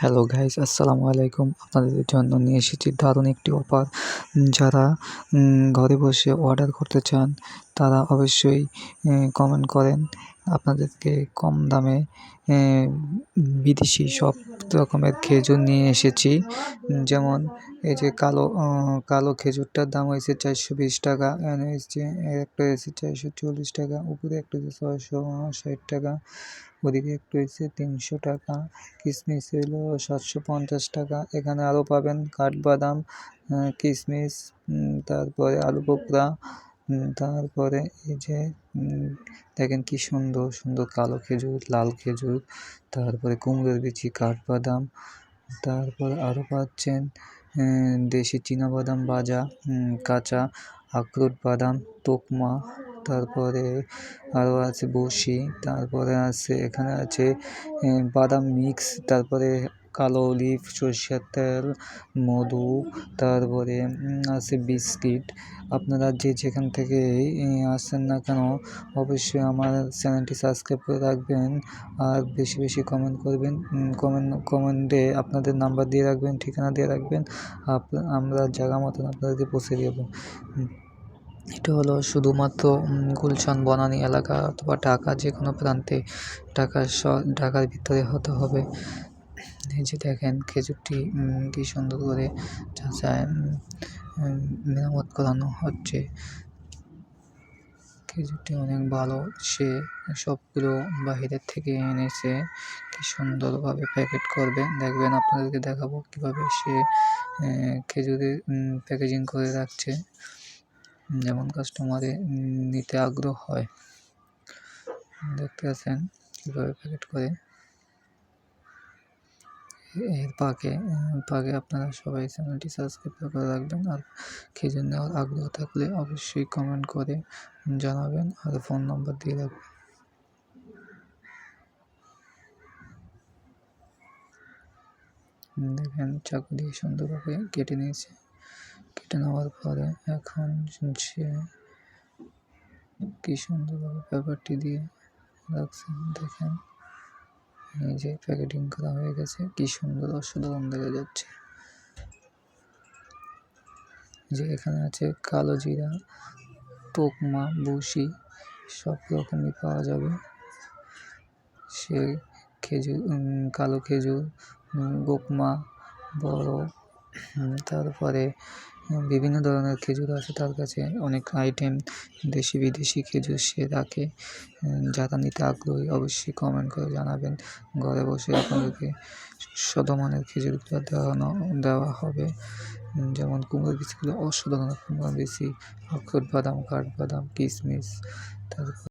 Hello guys আসসালামু আলাইকুম আপনাদের জন্য নিয়ে এসেছি দারুণ একটি অফার। যারা ঘরে বসে অর্ডার করতে চান তারা অবশ্যই কমেন্ট করেন। আপনাদেরকে কম দামে বিদেশি সব রকমের খেজুর নিয়ে এসেছি। যেমন এই যে কালো কালো খেজুরটার দাম হয়েছে চারশো বিশ টাকা এসছে একটা এসেছে চারশো চল্লিশ টাকা উপরে একটা হচ্ছে ছয়শো ষাট টাকা ওদিকে একটু হচ্ছে তিনশো টাকা কিশমিশ হলো সাতশো পঞ্চাশ টাকা। এখানে আরও পাবেন কাঠবাদাম কিশমিশ তারপরে আলু উম, তারপরে এই যে দেখেন কি সুন্দর সুন্দর কালো খেজুর, লাল খেজুর, তারপরে কুমড়োর বিচি, কাঠবাদাম, তারপর আরও পাচ্ছেন দেশি চীনাবাদাম ভাজা কাঁচা আখরোট বাদাম, তোকমা তারপরে আরও আছে বসি তারপরে আছে, এখানে আছে বাদাম মিক্স, তারপরে কালো অলিভ, সরষের তেল, মধু, তারপরে আছে বিস্কিট। আপনারা যে যেখান থেকে আসেন না কেন, অবশ্যই আমার চ্যানেলটি সাবস্ক্রাইব করে রাখবেন আর বেশি বেশি কমেন্ট করবেন। কমেন্ট কমেন্টে আপনাদের নাম্বার দিয়ে রাখবেন, ঠিকানা দিয়ে রাখবেন। আমরা জায়গা মতন আপনাদেরকে পৌঁছে দেবো। এটা হলো শুধুমাত্র গুলশান বনানী এলাকা অথবা ঢাকা যে কোনো প্রান্তে ঢাকার শ ঢাকার ভিতরে হতে হবে। এই যে দেখেন খেজুরটি কি সুন্দর করে উম, মেরামত করানো হচ্ছে। খেজুরটি অনেক ভালো সে সবগুলো বাহিরের থেকে এনেছে। কি সুন্দরভাবে প্যাকেট করবে। দেখবেন আপনাদেরকে দেখাবো কীভাবে সে খেজুরের প্যাকেজিং করে রাখছে। যেমন কাস্টমারে নিতে আগ্রহ হয়। দেখতে পাচ্ছেন কীভাবে প্যাকেট করে। এর পাকে পাকে আপনারা সবাই চ্যানেলটি সাবস্ক্রাইব করে রাখবেন। আর খেজুর নেওয়ার আগ্রহ থাকলে অবশ্যই কমেন্ট করে জানাবেন আর ফোন নম্বর দিয়ে রাখবেন। দেখেন চাকু দিয়ে সুন্দরভাবে কেটে নিয়েছে। কেটে নেওয়ার পরে এখন সে কি সুন্দরভাবে পেপারটি দিয়ে রাখছে দেখেন। এই যে প্যাকেটিং করা হয়ে গেছে, কি সুন্দর অসাধারণ দেখা যাচ্ছে। যে এখানে আছে কালো জিরা তোকমা বসি, সব রকমই পাওয়া যাবে। সে খেজুর কালো খেজুর গোকমা, বড় তারপরে বিভিন্ন ধরনের খেজুর আছে তার কাছে। অনেক আইটেম দেশি বিদেশি খেজুর সে রাখে। যারা নিতে আগ্রহী অবশ্যই কমেন্ট করে জানাবেন। ঘরে বসে আপনাদেরকে শতমানের খেজুরগুলো দেওয়ানো, দেওয়া হবে। যেমন কুমড়োর বীজগুলো অসাধারণ, কুমড়োর বিচি অক্ষর বাদাম কাঠবাদাম কিশমিশ তারপর